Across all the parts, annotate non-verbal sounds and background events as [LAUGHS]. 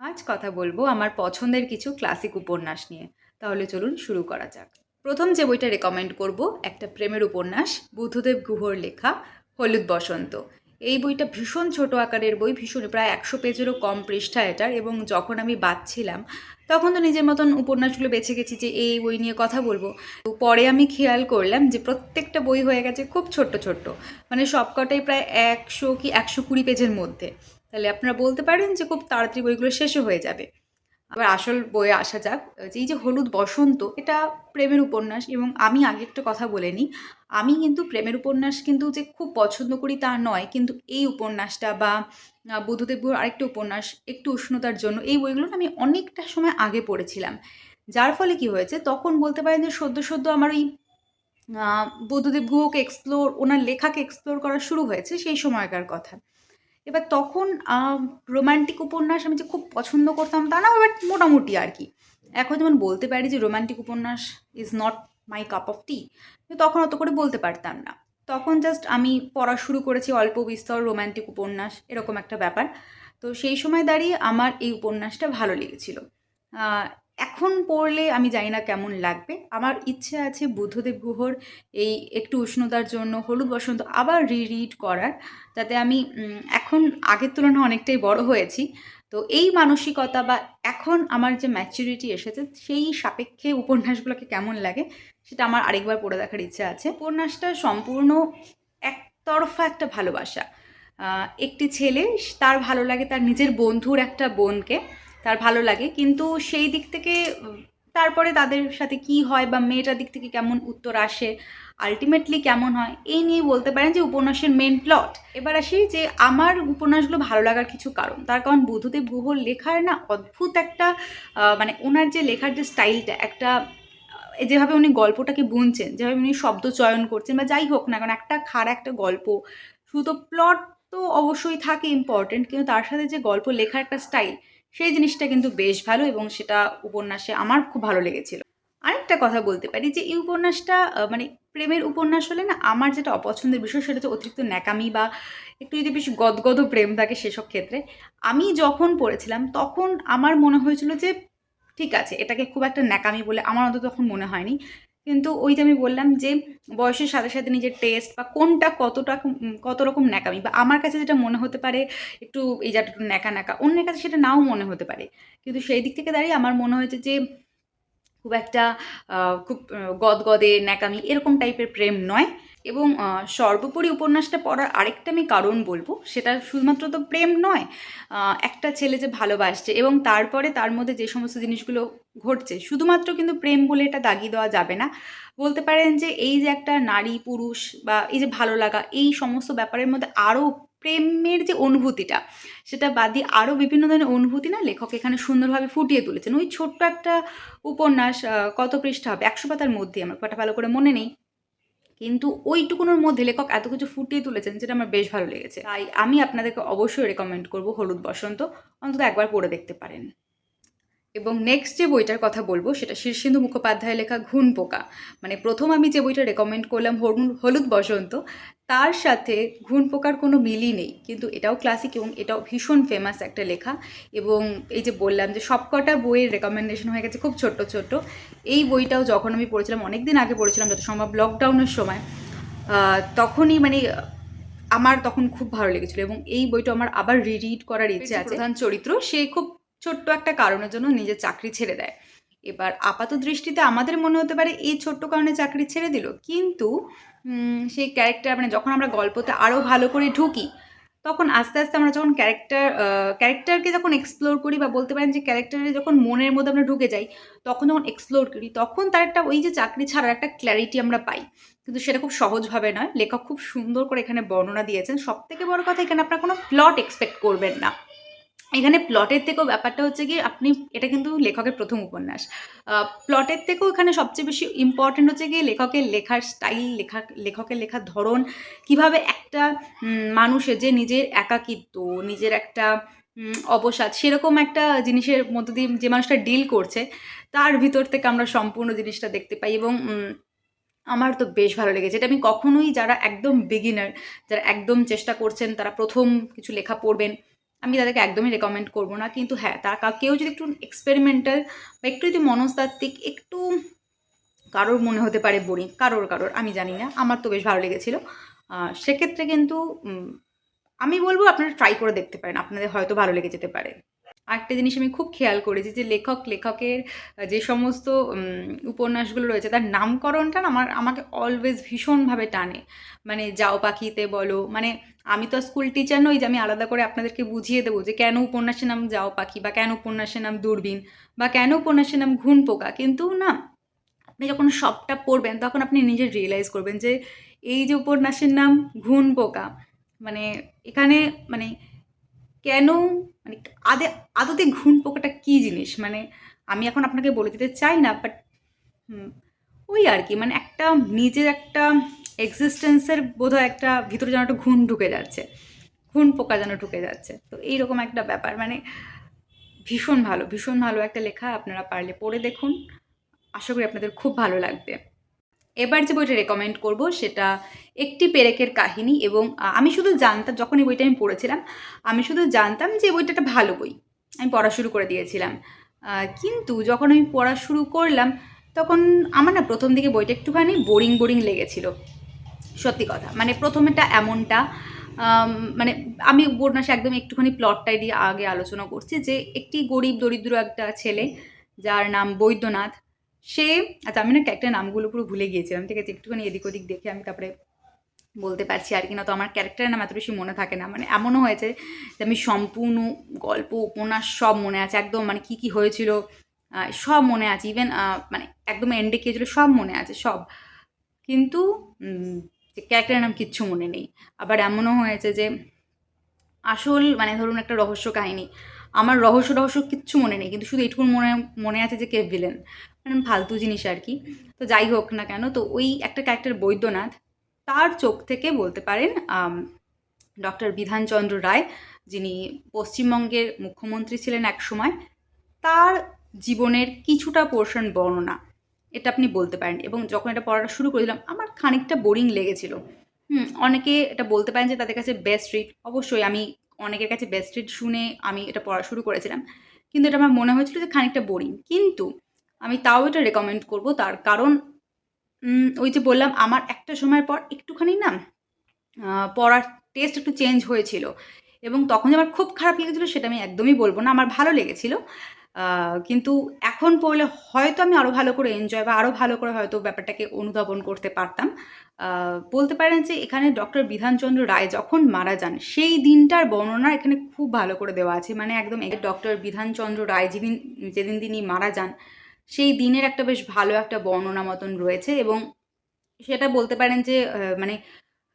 আজ কথা বলব আমার পছন্দের কিছু ক্লাসিক উপন্যাস নিয়ে। তাহলে চলুন শুরু করা যাক। প্রথম যে বইটা রেকমেন্ড করব, একটা প্রেমের উপন্যাস, বুদ্ধদেব গুহর লেখা, হলুদ বসন্ত। এই বইটা ভীষণ ছোট আকারের বই, ভীষণ, প্রায় একশো পেজেরও কম পৃষ্ঠা এটার এবং যখন আমি বাচ্ছিলাম, তখন তো নিজের মতন উপন্যাসগুলো বেছে গেছি যে এই বই নিয়ে কথা বলব। তো পরে আমি খেয়াল করলাম যে প্রত্যেকটা বই হয়ে গেছে খুব ছোট্ট ছোট্ট। মানে সবকটাই প্রায় একশো কি একশো কুড়ি পেজের মধ্যে। তাহলে আপনারা বলতে পারেন যে খুব তাড়াতাড়ি বইগুলো শেষও হয়ে যাবে। আবার আসল বইয়ে আসা যাক, যে এই যে হলুদ বসন্ত, এটা প্রেমের উপন্যাস এবং আমি আগে একটা কথা বলে নিই, আমি কিন্তু প্রেমের উপন্যাস কিন্তু যে খুব পছন্দ করি তা নয়, কিন্তু এই উপন্যাসটা বা বুদ্ধদেব আরেকটা উপন্যাস, একটু উষ্ণতার জন্য, এই বইগুলো আমি অনেকটা সময় আগে পড়েছিলাম। যার ফলে কি হয়েছে, তখন বলতে পারেন যে সদ্য সদ্য আমার ওই বুদ্ধদেব গুহকে এক্সপ্লোর ওনার লেখাকে এক্সপ্লোর করা শুরু হয়েছে সেই সময়কার কথা। এবার তখন রোমান্টিক উপন্যাস আমি যে খুব পছন্দ করতাম তা না বাট মোটামুটি আর কি। এখন যেমন বলতে পারি যে রোমান্টিক উপন্যাস is not my cup of tea তখন অত করে বলতে পারতাম না। তখন জাস্ট আমি পড়া শুরু করেছি অল্প বিস্তর রোমান্টিক উপন্যাস, এরকম একটা ব্যাপার। তো সেই সময় দাঁড়িয়ে আমার এই উপন্যাসটা ভালো লেগেছিল। এখন পড়লে আমি জানি না কেমন লাগবে। আমার ইচ্ছে আছে বুদ্ধদেব গুহর এই একটু উষ্ণতার জন্য, হলুদ বসন্ত আবার রি রিড করার। যাতে আমি এখন আগের তুলনায় অনেকটাই বড় হয়েছি। তো এই মানসিকতা বা এখন আমার যে ম্যাচুরিটি এসেছে, সেই সাপেক্ষে উপন্যাসগুলোকে কেমন লাগে, সেটা আমার আরেকবার পড়ে দেখার ইচ্ছা আছে। উপন্যাসটা সম্পূর্ণ একতরফা একটা ভালোবাসা। একটি ছেলে, তার ভালো লাগে তার নিজের বন্ধুর একটা বোনকে। তার ভালো লাগে। কিন্তু সেই দিক থেকে, তারপরে তাদের সাথে কি হয় বা মেয়েটার দিক থেকে কেমন উত্তর আসে আলটিমেটলি কেমন হয়, এই নিয়ে বলতে পারেন যে উপন্যাসের মেন প্লট এবার আসি যে আমার উপন্যাসগুলো ভালো লাগার কিছু কারণ। তার কারণ বুদ্ধদেব গুহর লেখার না অদ্ভুত একটা মানে ওনার যে লেখার যে স্টাইলটা একটা যেভাবে উনি গল্পটাকে বুনছেন, যেভাবে উনি শব্দ চয়ন করছেন বা যাই হোক না কারণ একটা খাড়া একটা গল্প। শুধু প্লট তো অবশ্যই থাকে ইম্পর্টেন্ট কিন্তু তার সাথে যে গল্প লেখার একটা স্টাইল সেই জিনিসটা কিন্তু বেশ ভালো এবং সেটা উপন্যাসে আমার খুব ভালো লেগেছিল। আরেকটা কথা বলতে পারি যে, এই উপন্যাসটা মানে প্রেমের উপন্যাস হলে না আমার যেটা অপছন্দের বিষয় সেটা হচ্ছে অতিরিক্ত ন্যাকামি বা একটু যদি বেশি গদগদ প্রেম থাকে সেসব ক্ষেত্রে। আমি যখন পড়েছিলাম তখন আমার মনে হয়েছিল যে, ঠিক আছে, এটাকে খুব একটা ন্যাকামি বলে আমার অন্তত তখন মনে হয়নি। কিন্তু ওই যে আমি বললাম যে বয়সের সাথে সাথে নিজের টেস্ট বা কোনটা কতটা কত রকম ন্যাকামি বা আমার কাছে যেটা মনে হতে পারে একটু এই যাটা একটু ন্যাকা ন্যাকা, অন্যের কাছে সেটা নাও মনে হতে পারে। কিন্তু সেই দিক থেকে দাঁড়িয়ে আমার মনে হয়েছে যে খুব একটা খুব গদগদে, ন্যাকামি এরকম টাইপের প্রেম নয়। এবং সর্বোপরি উপন্যাসটা পড়ার আরেকটা আমি কারণ বলব, সেটা শুধুমাত্র তো প্রেম নয় একটা ছেলে যে ভালোবাসছে এবং তারপরে তার মধ্যে যে সমস্ত জিনিসগুলো ঘটছে, শুধুমাত্র কিন্তু প্রেম বলে এটা দাগিয়ে দেওয়া যাবে না। বলতে পারেন যে এই যে একটা নারী পুরুষ বা এই যে ভালো লাগা, এই সমস্ত ব্যাপারের মধ্যে আরও প্রেমের যে অনুভূতিটা, সেটা বাদ দিয়ে আরও বিভিন্ন ধরনের অনুভূতি না লেখক এখানে সুন্দরভাবে ফুটিয়ে তুলেছেন। ওই ছোট্ট একটা উপন্যাস কত পৃষ্ঠা হবে? একশো পাতার মধ্যে আমার কটা ভালো করে মনে নেই। কিন্তু ওইটুকুনোর মধ্যে লেখক এত কিছু ফুটিয়ে তুলেছেন যেটা আমার বেশ ভালো লেগেছে। তাই আমি আপনাদেরকে অবশ্যই রেকমেন্ড করব হলুদ বসন্ত। অন্তত একবার পড়ে দেখতে পারেন। এবং নেক্সট যে বইটার কথা বলব সেটা শীর্ষেন্দু মুখোপাধ্যায়ের লেখা ঘুণ পোকা। মানে প্রথম আমি যে বইটা রেকমেন্ড করলাম হলুদ হলুদ বসন্ত তার সাথে ঘুণ পোকার কোনো মিলই নেই। কিন্তু এটাও ক্লাসিক এবং এটাও ভীষণ ফেমাস একটা লেখা। এবং এই যে বললাম যে সবকটা বইয়ের রেকমেন্ডেশন হয়ে গেছে খুব ছোট্ট ছোট্ট। এই বইটাও যখন আমি পড়েছিলাম অনেক দিন আগে পড়েছিলাম যত সম্ভব লকডাউনের সময় তখনই মানে আমার তখন খুব ভালো লেগেছিল। এবং এই বইটা আমার আবার রিরিড করার ইচ্ছে আছে। প্রধান চরিত্র সে খুব ছোট্ট একটা কারণের জন্য নিজের চাকরি ছেড়ে দেয়। এবার আপাত দৃষ্টিতে আমাদের মনে হতে পারে এই ছোট্ট কারণে চাকরি ছেড়ে দিল। কিন্তু সেই ক্যারেক্টার মানে যখন আমরা গল্পতে আরও ভালো করে ঢুকি, তখন আস্তে আস্তে আমরা যখন ক্যারেক্টার ক্যারেক্টারকে যখন এক্সপ্লোর করি বা বলতে পারেন যে ক্যারেক্টারে যখন মনের মধ্যে আমরা ঢুকে যাই, তখন যখন এক্সপ্লোর করি, তখন তার একটা ওই যে চাকরি ছাড়ার একটা ক্ল্যারিটি আমরা পাই। কিন্তু সেটা খুব সহজভাবে নয়। লেখক খুব সুন্দর করে এখানে বর্ণনা দিয়েছেন। সব থেকে বড় কথা, এখানে আপনার কোনো প্লট এক্সপেক্ট করবেন না। এখানে প্লটের থেকেও ব্যাপারটা হচ্ছে কি আপনি, এটা কিন্তু লেখকের প্রথম উপন্যাস। প্লটের থেকেও এখানে সবচেয়ে বেশি ইম্পর্টেন্ট হচ্ছে গিয়ে লেখকের লেখার স্টাইল লেখা, লেখকের লেখার ধরন, কীভাবে একটা মানুষের যে নিজের একাকিত্ব, নিজের একটা অবসাদ, সেরকম একটা জিনিসের মধ্য দিয়ে যে মানুষটা ডিল করছে, তার ভিতর থেকে আমরা সম্পূর্ণ জিনিসটা দেখতে পাই এবং আমার তো বেশ ভালো লেগেছে। এটা আমি কখনোই যারা একদম বিগিনার যারা একদম চেষ্টা করছেন, তারা প্রথম কিছু লেখা পড়বেন আমি তাদেরকে একদমই রেকমেন্ড করব না। কিন্তু হ্যাঁ তারা কেউ যদি একটু এক্সপেরিমেন্টাল বা একটু যদি মনস্তাত্ত্বিক, একটু কারোর মনে হতে পারে বোরিং কারোর কারোর, আমি জানি না, আমার তো বেশ ভালো লেগেছিলো। সেক্ষেত্রে কিন্তু আমি বলব আপনারা ট্রাই করে দেখতে পারেন, আপনাদের হয়তো ভালো লেগে যেতে পারে। আরেকটা জিনিস আমি খুব খেয়াল করেছি যে লেখক লেখকের যে সমস্ত উপন্যাসগুলো রয়েছে তার নামকরণটা না আমার, আমাকে অলওয়েজ ভীষণভাবে টানে। মানে যাও পাখিতে বলো মানে আমি তো স্কুল টিচার নই যে আমি আলাদা করে আপনাদেরকে বুঝিয়ে দেবো যে কেন উপন্যাসের নাম যাও পাখি বা কেন উপন্যাসের নাম দূরবীন বা কেন উপন্যাসের নাম ঘুন পোকা কিন্তু না, আপনি যখন সবটা পড়বেন তখন আপনি নিজে রিয়েলাইজ করবেন যে এই যে উপন্যাসের নাম ঘুন পোকা মানে এখানে মানে কেন? মানে আদে, আদতে ঘুণ পোকাটা কী জিনিস? মানে আমি এখন আপনাকে বলে দিতে চাই না বাট ওই আর কি। মানে একটা নিজের একটা এক্সিস্টেন্সের বোধহয় একটা ভিতরে যেন একটা ঘুণ ঢুকে যাচ্ছে। ঘুণ পোকা যেন ঢুকে যাচ্ছে। তো এইরকম একটা ব্যাপার। মানে ভীষণ ভালো ভীষণ ভালো একটা লেখা আপনারা পারলে পড়ে দেখুন। আশা করি আপনাদের খুব ভালো লাগবে। এবার যে বইটা রেকমেন্ড করব সেটা একটি পেরেকের কাহিনী এবং আমি শুধু জানতাম যখন এই বইটা আমি পড়েছিলাম, আমি শুধু জানতাম যে বইটা একটা ভালো বই। আমি পড়া শুরু করে দিয়েছিলাম। কিন্তু যখন আমি পড়া শুরু করলাম, তখন আমার না প্রথম দিকে বইটা একটুখানি বোরিং বোরিং লেগেছিল। সত্যি কথা। মানে প্রথমেটা এমনটা মানে আমি উপন্যাসে একদম একটুখানি প্লটটাই দিয়ে আগে আলোচনা করছি যে, একটি গরিব, দরিদ্র একটা ছেলে, যার নাম বৈদ্যনাথ সে আচ্ছা আমি না ক্যারেক্টার নামগুলো পুরো ভুলে গিয়েছিলাম ঠিক আছে, একটুখানি এদিক ওদিক দেখে আমি তারপরে বলতে পারছি আর কি। না তো আমার ক্যারেক্টারের নাম এত বেশি মনে থাকে না। মানে এমনও হয়েছে যে আমি সম্পূর্ণ গল্প, উপন্যাস সব মনে আছে। একদম মানে কী কী হয়েছিল সব মনে আছে। ইভেন মানে একদম এন্ডে কে ছিল সব মনে আছে, সব। কিন্তু যে ক্যারেক্টারের নাম কিচ্ছু মনে নেই। আবার এমনও হয়েছে যে আসল মানে ধরুন একটা রহস্য কাহিনী। আমার রহস্য রহস্য কিচ্ছু মনে নেই, কিন্তু শুধু এইটুকু মনে মনে আছে যে কে ভিলেন মানে ফালতু জিনিস আর কি। তো যাই হোক না কেন, তো ওই একটা ক্যারেক্টার বৈদ্যনাথ, তার চোখ থেকে বলতে পারেন ডক্টর বিধানচন্দ্র রায়, যিনি পশ্চিমবঙ্গের মুখ্যমন্ত্রী ছিলেন এক সময়, তার জীবনের কিছুটা পোর্শন বর্ণনা, এটা আপনি বলতে পারেন। এবং যখন এটা পড়াটা শুরু করেছিলাম, আমার খানিকটা বোরিং লেগেছিল। হুম, অনেকে এটা বলতে পারেন যে তাদের কাছে বেস্ট রিড অবশ্যই আমি অনেকের কাছে বেস্ট রিড শুনে আমি এটা পড়া শুরু করেছিলাম। কিন্তু এটা আমার মনে হয়েছিল যে খানিকটা বোরিং কিন্তু আমি তাও এটা রেকমেন্ড করব তার কারণ ওই যে বললাম, আমার একটা সময়ের পর একটুখানি না পড়ার টেস্ট একটু চেঞ্জ হয়েছিল। এবং তখন যে আমার খুব খারাপ লেগেছিলো সেটা আমি একদমই বলব না। আমার ভালো লেগেছিল। কিন্তু এখন পড়লে হয়তো আমি আরও ভালো করে এনজয় বা আরও ভালো করে হয়তো ব্যাপারটাকে অনুধাবন করতে পারতাম। বলতে পারেন যে এখানে ডক্টর বিধানচন্দ্র রায় যখন মারা যান, সেই দিনটার বর্ণনা এখানে খুব ভালো করে দেওয়া আছে। মানে একদম ডক্টর বিধানচন্দ্র রায় যেদিন যেদিন তিনি মারা যান, সেই দিনের একটা বেশ ভালো একটা বর্ণনা মতন রয়েছে এবং সেটা বলতে পারেন যে মানে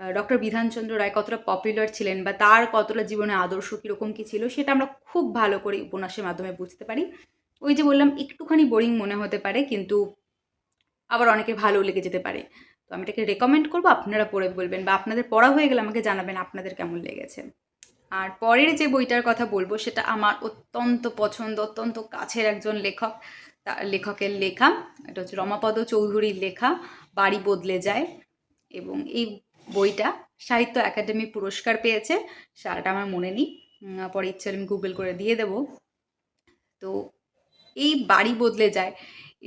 ডক্টর বিধানচন্দ্র রায় কতটা পপুলার ছিলেন বা তার কতটা জীবনে আদর্শ কীরকম কী ছিল সেটা আমরা খুব ভালো করে উপন্যাসের মাধ্যমে বুঝতে পারি। ওই যে বললাম, একটুখানি বোরিং মনে হতে পারে, কিন্তু আবার অনেকে ভালো লেগে যেতে পারে। তো আমি এটাকে রেকমেন্ড করব, আপনারা পড়ে বলবেন বা আপনাদের পড়া হয়ে গেলে আমাকে জানাবেন আপনাদের কেমন লেগেছে। আর পরের যে বইটার কথা বলব, সেটা আমার অত্যন্ত পছন্দ, অত্যন্ত কাছের একজন লেখক, তার লেখকের লেখা, এটা হচ্ছে রমাপদ চৌধুরীর লেখা, বাড়ি বদলে যায়। এবং এই বইটা। সাহিত্য একাডেমি পুরস্কার পেয়েছে। সালটা আমার মনে নেই। পরে ইচ্ছে আমি গুগল করে দিয়ে দেবো। তো এই বাড়ি বদলে যায়।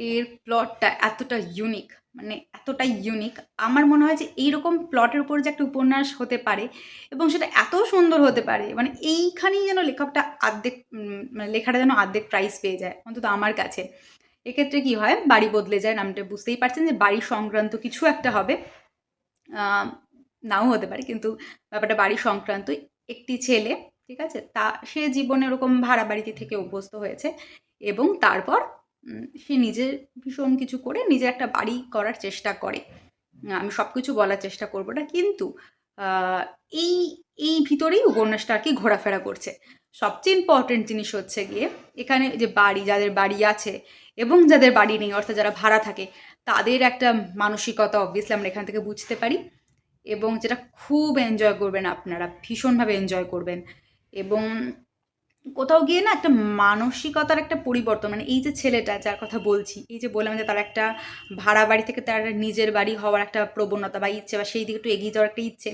এর প্লটটা এতটা ইউনিক মানে এতটাই ইউনিক আমার মনে হয় যে এইরকম প্লটের উপর যে একটা উপন্যাস হতে পারে এবং সেটা এত সুন্দর হতে পারে মানে এইখানেই যেন লেখকটা আর্ধেক মানে লেখাটা যেন আর্ধেক প্রাইস পেয়ে যায়, অন্তত আমার কাছে। এক্ষেত্রে কি হয়? বাড়ি বদলে যায়, নামটা বুঝতেই পারছেন যে বাড়ি সংক্রান্ত কিছু একটা হবে। নাও হতে পারে। কিন্তু ব্যাপারটা বাড়ি সংক্রান্ত, একটি ছেলে, ঠিক আছে? তা, সে জীবনে ওরকম ভাড়া বাড়িতে থেকে অভ্যস্ত হয়েছে এবং তারপর সে নিজের ভীষণ কিছু করে নিজের একটা বাড়ি করার চেষ্টা করে। আমি সব কিছু বলার চেষ্টা করব না, কিন্তু এই এই ভিতরেই উপন্যাসটা আর কি ঘোরাফেরা করছে। সবচেয়ে ইম্পর্টেন্ট জিনিস হচ্ছে গিয়ে, এখানে যে বাড়ি, যাদের বাড়ি আছে এবং যাদের বাড়ি নেই, অর্থাৎ যারা ভাড়া থাকে, তাদের একটা মানসিকতা অবভিয়াসলি আমরা এখান থেকে বুঝতে পারি। এবং যেটা খুব এনজয় করবেন আপনারা, ভীষণভাবে এনজয় করবেন। এবং কোথাও গিয়ে না একটা মানসিকতার একটা পরিবর্তন মানে এই যে ছেলেটা যার কথা বলছি, এই যে বললাম যে তার একটা ভাড়া বাড়ি থেকে তার নিজের বাড়ি হওয়ার একটা প্রবণতা বা ইচ্ছে বা সেই দিকে একটু এগিয়ে যাওয়ার একটা ইচ্ছে,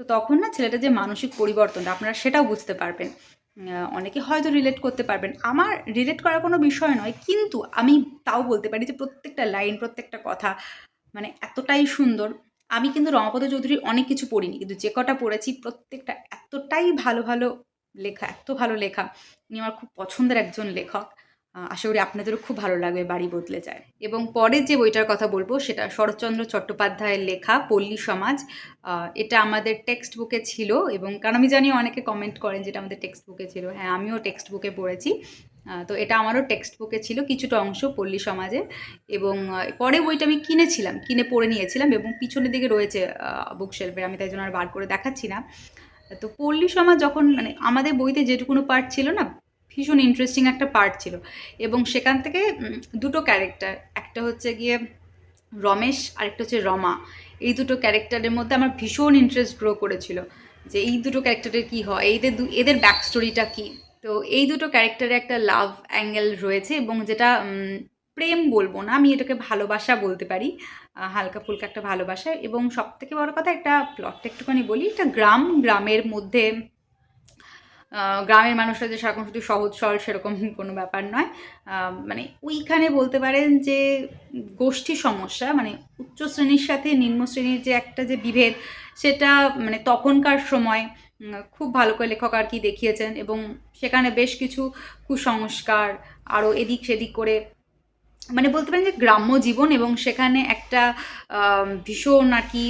তো তখন না ছেলেটা যে মানসিক পরিবর্তনটা আপনারা সেটাও বুঝতে পারবেন। অনেকে হয়তো রিলেট করতে পারবেন। আমার রিলেট করার কোনো বিষয় নয়, কিন্তু আমি তাও বলতে পারি যে প্রত্যেকটা লাইন প্রত্যেকটা কথা মানে এতটাই সুন্দর। আমি কিন্তু রমাপদ চৌধুরীর অনেক কিছু পড়িনি, কিন্তু যে কটা পড়েছি প্রত্যেকটা এতটাই ভালো ভালো লেখা, এত ভালো লেখা। উনি আমার খুব পছন্দের একজন লেখক। আশা করি আপনাদেরও খুব ভালো লাগবে বাড়ি বদলে যায়। এবং পরের যে বইটার কথা বলব, সেটা শরৎচন্দ্র চট্টোপাধ্যায়ের লেখা, পল্লী সমাজ। এটা আমাদের টেক্সট বুকে ছিল এবং, কারণ আমি জানি অনেকে কমেন্ট করেন যেটা আমাদের টেক্সট বুকে ছিল। হ্যাঁ আমিও টেক্সট বুকে পড়েছি। তো এটা আমারও টেক্সট বুকে ছিল কিছুটা অংশ পল্লী সমাজে এবং পরে বইটা আমি কিনেছিলাম, কিনে পড়ে নিয়েছিলাম এবং পিছনের দিকে রয়েছে বুক শেলফে আমি তাই জন্য আর বার করে দেখাচ্ছি না। তো পল্লী সমাজ যখন মানে আমাদের বইতে যেটুকুনো পার্ট ছিল না, ভীষণ ইন্টারেস্টিং একটা পার্ট ছিল এবং সেখান থেকে দুটো ক্যারেক্টার একটা হচ্ছে গিয়ে রমেশ আরেকটা হচ্ছে রমা। এই দুটো ক্যারেক্টারের মধ্যে আমার ভীষণ ইন্টারেস্ট গ্রো করেছিল যে এই দুটো ক্যারেক্টারের কী হয়, এদের এদের ব্যাক স্টোরিটা কী? তো এই দুটো ক্যারেক্টারে একটা লাভ অ্যাঙ্গেল রয়েছে এবং যেটা প্রেম বলব না, আমি এটাকে ভালোবাসা বলতে পারি। হালকা ফুলকা একটা ভালোবাসা। এবং সব থেকে বড় কথা একটা প্লটটা একটুখানি বলি, একটা গ্রাম, গ্রামের মধ্যে গ্রামের মানুষরা যে সেরকম শুধু সহজ সরল সেরকম [LAUGHS] কোনো ব্যাপার নয়। মানে ওইখানে বলতে পারেন যে, গোষ্ঠী সমস্যা মানে উচ্চ শ্রেণির সাথে নিম্ন শ্রেণির যে একটা যে বিভেদ, সেটা মানে তখনকার সময় খুব ভালো করে লেখক আর কি দেখিয়েছেন এবং সেখানে বেশ কিছু কুসংস্কার আরও এদিক সেদিক করে মানে বলতে পারেন যে গ্রাম্য জীবন এবং সেখানে একটা ভীষণ আর কি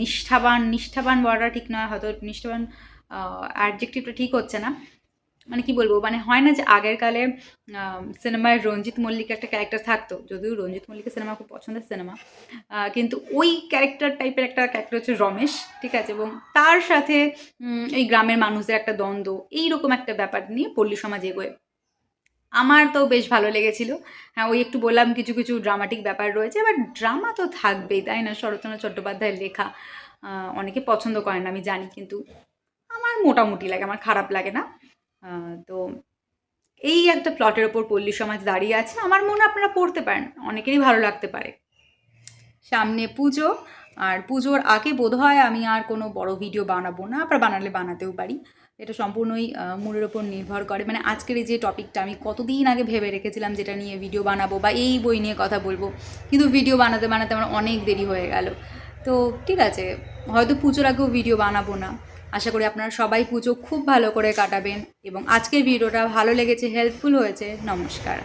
নিষ্ঠাবান নিষ্ঠাবান বলাটা ঠিক নয়, হয়তো নিষ্ঠাবান অ্যাডজেক্টিভটা ঠিক হচ্ছে না। মানে কি বলব মানে হয় না যে আগের কালে সিনেমায় রঞ্জিত মল্লিক একটা ক্যারেক্টার থাকতো, যদিও রঞ্জিত মল্লিকের সিনেমা খুব পছন্দের সিনেমা কিন্তু ওই ক্যারেক্টার টাইপের একটা ক্যারেক্টার হচ্ছে রমেশ, ঠিক আছে? এবং তার সাথে এই গ্রামের মানুষদের একটা দ্বন্দ্ব, এইরকম একটা ব্যাপার নিয়ে পল্লী সমাজ এগোয়। আমার তো বেশ ভালো লেগেছিল। হ্যাঁ ওই একটু বললাম কিছু কিছু ড্রামাটিক ব্যাপার রয়েছে এবার ড্রামা তো থাকবেই, তাই না? শরৎচন্দ্র চট্টোপাধ্যায়ের লেখা অনেকে পছন্দ করেন, আমি জানি, কিন্তু আমার মোটামুটি লাগে, আমার খারাপ লাগে না। তো এই একটা প্লটের ওপর পল্লী সমাজ দাঁড়িয়ে আছে। আমার মনে আপনারা পড়তে পারেন, অনেকেরই ভালো লাগতে পারে। সামনে পুজো, আর পুজোর আগে বোধহয় আমি আর কোনো বড় ভিডিও বানাবো না আবার বানালে বানাতেও পারি। এটা সম্পূর্ণই মূলের ওপর নির্ভর করে। মানে আজকের এই যে টপিকটা আমি কতদিন আগে ভেবে রেখেছিলাম যেটা নিয়ে ভিডিও বানাবো বা এই বই নিয়ে কথা বলব। কিন্তু ভিডিও বানাতে বানাতে আমার অনেক দেরি হয়ে গেল। তো ঠিক আছে, হয়তো পুজোর আগেও ভিডিও বানাবো না। আশা করি আপনারা সবাই পুজো খুব ভালো করে কাটাবেন এবং আজকের ভিডিওটা ভালো লেগেছে হেল্পফুল হয়েছে, নমস্কার।